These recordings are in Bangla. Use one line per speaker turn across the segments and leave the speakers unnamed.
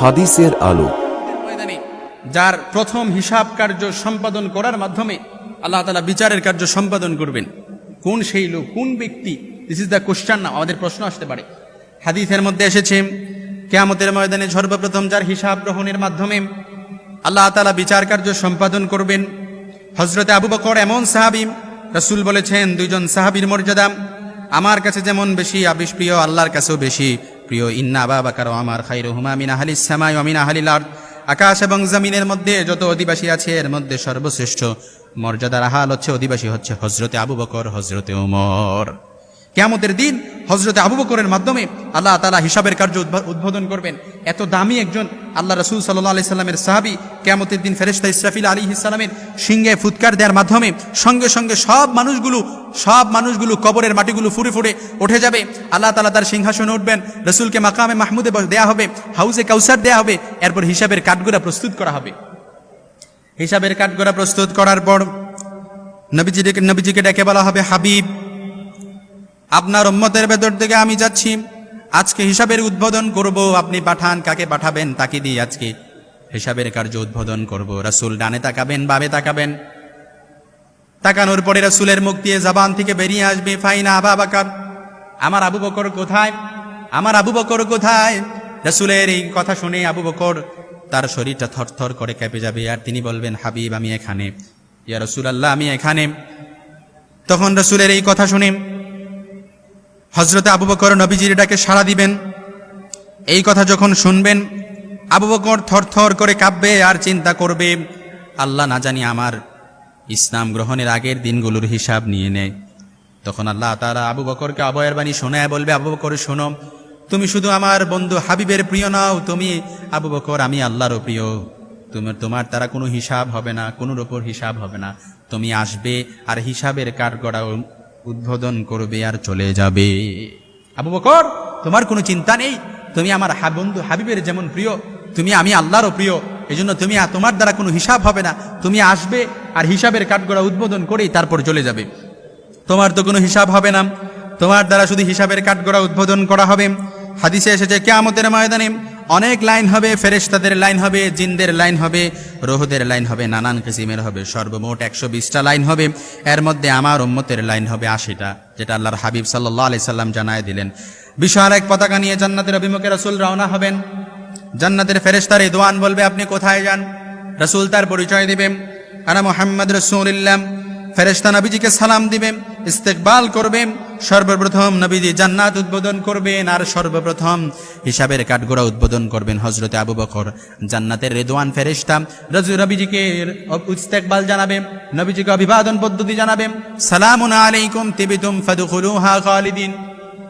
হাদিসের আলো।
যার প্রথম হিসাব কার্য সম্পাদন করার মাধ্যমে আল্লাহ তালা বিচারের কার্য সম্পাদন করবেন। কোন সেই লোক, কোন ব্যক্তি? দিস ইজ দ্য কোশ্চান না আমাদের প্রশ্ন আসতে পারে। হাদিসের মধ্যে এসেছে, কেয়ামতের ময়দানে সর্বপ্রথম যার হিসাব গ্রহণের মাধ্যমে আল্লাহ তালা বিচার কার্য সম্পাদন করবেন হজরতে আবু বকর এমন সাহাবি, রসুল বলেছেন, দুইজন সাহাবীর মর্যাদা, আমার কাছে যেমন বেশি আবিষ্প্রিয় আল্লাহর কাছেও বেশি। প্রিয়, ইন্না বাবা বাকার আমার খাই রহুমা মিনা হালি শ্যামাই অমিনা হালি আর্দ। আকাশ এবং জমিনের মধ্যে যত অধিবাসী আছে, এর মধ্যে সর্বশ্রেষ্ঠ মর্যাদার হাল হচ্ছে, অধিবাসী হচ্ছে হজরতে আবু বকর হজরতে উমর কেয়ামতের দিন হজরতে আবু বকরের মাধ্যমে আল্লাহ তালা হিসাবের কার্য উদ্বোধন করবেন এত দামি একজন আল্লাহ রসুল সাল্লাহ আলি সাল্লামের সাহাবি কেয়ামতের দিন ফেরেস্তা ইসরাফিল আলী ইসলামের সিংহে ফুৎকার দেওয়ার মাধ্যমে সঙ্গে সঙ্গে সব মানুষগুলো সব মানুষগুলো কবরের মাটিগুলো ফুরে ফুরে উঠে যাবে। আল্লাহ তালা তার সিংহাসনে উঠবেন, রসুলকে মাকামে মাহমুদে দেয়া হবে হাউসে কাউসার দেয়া হবে, এরপর হিসাবের কাঠগোড়া প্রস্তুত করা হবে। হিসাবের কাঠগোড়া প্রস্তুত করার পর নবীজিকে নবীজিকে ডেকে বলা হবে, হাবিব, আপনার উম্মতের ভেতর থেকে আমি যাচ্ছি। আজকে হিসাবের উদ্বোধন করব, আপনি পাঠান, কাকে পাঠাবেন, তাকে দিয়ে আজকে হিসাবের কার্য উদ্বোধন করব। রাসুল ডানে তাকাবেন বাবে তাকাবেন। তাকানোর পরে রাসুলের মুখ দিয়ে জাবান থেকে বেরিয়ে আসবে, ফাইনা আবা বাকার। আমার আবু বকর কোথায়? আমার আবু বকর কোথায়? রাসূলের এই কথা শুনে আবু বকর তার শরীরটা থরথর করে কেঁপে যাবে। আর তিনি বলবেন, হাবিব, আমি এখানে। ইয়া রসুল আল্লাহ আমি এখানে। তখন রাসূলের এই কথা শুনে হজরতে আবু বকর নবীজির ডাকে সাড়া দিবেন। এই কথা যখন শুনবেন, আবু বকর থরথর করে কাঁপবে আর চিন্তা করবে, আল্লাহ না জানি আমার ইসলাম গ্রহণের আগের দিনগুলোর হিসাব নিয়ে নেয়। তখন আল্লাহ তারা আবু বকরকে অবয়ের বাণী শোনায়, বলবে, আবু বকর, শোনো, তুমি শুধু আমার বন্ধু হাবিবের প্রিয় নাও, তুমি আবু বকর, আমি আল্লাহরও প্রিয়। তোমার তোমার তারা কোনো হিসাব হবে না, কোনোর ওপর হিসাব হবে না। তুমি আসবে আর হিসাবের কাঠগড়া উদ্বোধন করবে আর চলে যাবে। আবু বকর, তোমার কোনো চিন্তা নেই? তুমি আমার বন্ধু হাবিবের যেমন প্রিয়, তুমি আমি আল্লাহরও প্রিয়। এই জন্য তুমি তোমার দ্বারা কোনো হিসাব হবে না। তুমি আসবে আর হিসাবের কাঠগড়া উদ্বোধন করেই তারপর চলে যাবে। তোমার তো কোনো হিসাব হবে না। তোমার দ্বারা শুধু হিসাবের কাঠগড়া উদ্বোধন করা হবে। হাদিসে এসেছে, কেয়ামতের ময়দানে অনেক লাইন হবে, ফেরেশতাদের লাইন হবে, জিনদের লাইন হবে, রোহদের লাইন হবে, নানান কিসিমের হবে, সর্বমোট একশো বিশটা লাইন হবে। এর মধ্যে আমার উম্মতের লাইন হবে আশিটা, যেটা আল্লাহর হাবিব সাল্লাহ আলি সাল্লাম জানায় দিলেন। বিশাল এক পতাকা নিয়ে জান্নাতের অভিমুখে রসুল রওনা হবেন। জান্নাতের ফেরেশতার এই দোয়ান বলবে, আপনি কোথায় যান? রসুল তার পরিচয় দিবেন। আনা মোহাম্মদ রসুল ইল্লাম ফেরেশতা নবীজিকে সালাম দিবেন, ইস্তেকবাল করবেন। সর্বপ্রথম নবীজি জান্নাত উদ্বোধন করবেন আর সর্বপ্রথম হিসাবের কাঠগোড়া উদ্বোধন করবেন হজরতে আবু বকর। জান্নাতের রেদোয়ান ফেরেস্তা রজু রবিজিকে ইস্তেকবাল জানাবেন নবীজিকে অভিবাদন পদ্ধতি জানাবেন সালামুন আলাইকুম তিবিতুম ফাদখুলুহা খালিদিন।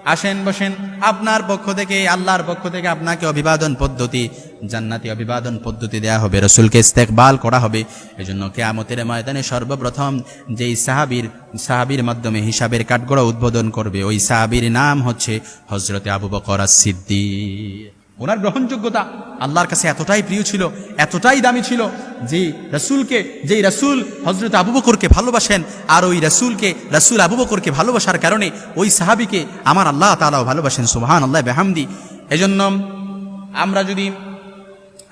আসেন, বসেন। আপনার পক্ষ থেকে, আল্লাহর পক্ষ থেকে আপনাকে অভিবাদন পদ্ধতি, জান্নাতি অভিবাদন পদ্ধতি দেয়া হবে, রসুলকে ইস্তেকবাল করা হবে। এই জন্য কেয়ামতের ময়দানে সর্বপ্রথম যেই সাহাবির সাহাবির মাধ্যমে হিসাবের কাঠগড়া উদ্বোধন করবে, ওই সাহাবির নাম হচ্ছে হজরতে আবু বকর সিদ্দি ওনার গ্রহণযোগ্যতা আল্লাহর কাছে এতটাই প্রিয় ছিল, এতটাই দামি ছিল যে রসুলকে যেই রসুল হজরত আবু বকরকে ভালোবাসেন আর ওই রসুলকে, রসুল আবু বকরকে ভালোবাসার কারণে ওই সাহাবিকে আমার আল্লাহ তালাও ভালোবাসেন সুবহান আল্লাহ বেহামদি। এজন্য আমরা যদি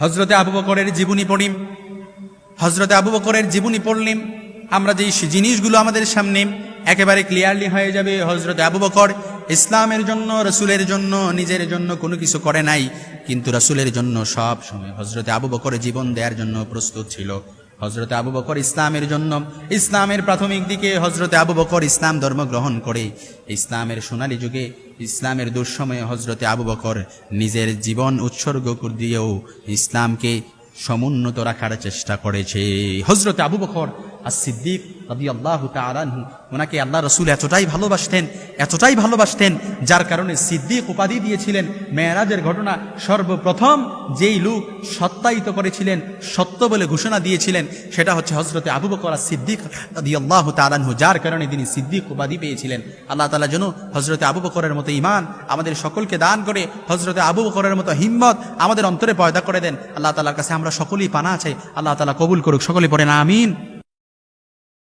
হজরতে আবু বকরের জীবনী পড়ি হজরতে আবু বকরের জীবনী পড়লিম আমরা যেই জিনিসগুলো আমাদের সামনে একেবারে ক্লিয়ারলি হয়ে যাবে হজরতে আবু বকর ইসলামের জন্য, রসুলের জন্য, নিজের জন্য কোনো কিছু করে নাই। কিন্তু রসুলের জন্য সব সময় হজরতে আবু বকর জীবন দেওয়ার জন্য প্রস্তুত ছিল। হজরতে আবু বকর ইসলামের জন্য, ইসলামের প্রাথমিক দিকে হজরতে আবু বকর ইসলাম ধর্ম গ্রহণ করে। ইসলামের সোনালী যুগে, ইসলামের দুঃসময়ে হজরতে আবু বকর নিজের জীবন উৎসর্গ দিয়েও ইসলামকে সমুন্নত রাখার চেষ্টা করেছে। হজরতে আবু বকর আর সিদ্দিক রবি আল্লাহ তালানহু ওনাকে আল্লাহ রসুল এতটাই ভালোবাসতেন এতটাই ভালোবাসতেন, যার কারণে সিদ্দিক উপাধি দিয়েছিলেন মেয়েরাজের ঘটনা সর্বপ্রথম যেই লোক সত্যায়িত করেছিলেন, সত্য বলে ঘোষণা দিয়েছিলেন, সেটা হচ্ছে হজরতে আবু বকর সিদ্দিক রবি আল্লাহ তালানহু যার কারণে তিনি সিদ্দিক উপাধি পেয়েছিলেন। আল্লাহ তালা যেন হজরতে আবু বকরের মতো ইমান আমাদের সকলকে দান করে হজরতে আবু বকরের মতো হিম্মত আমাদের অন্তরে পয়দা করে দেন। আল্লাহ তালার কাছে আমরা সকলেই পানা আছে আল্লাহ তালা কবুল করুক, সকলে পড়েন আমিন।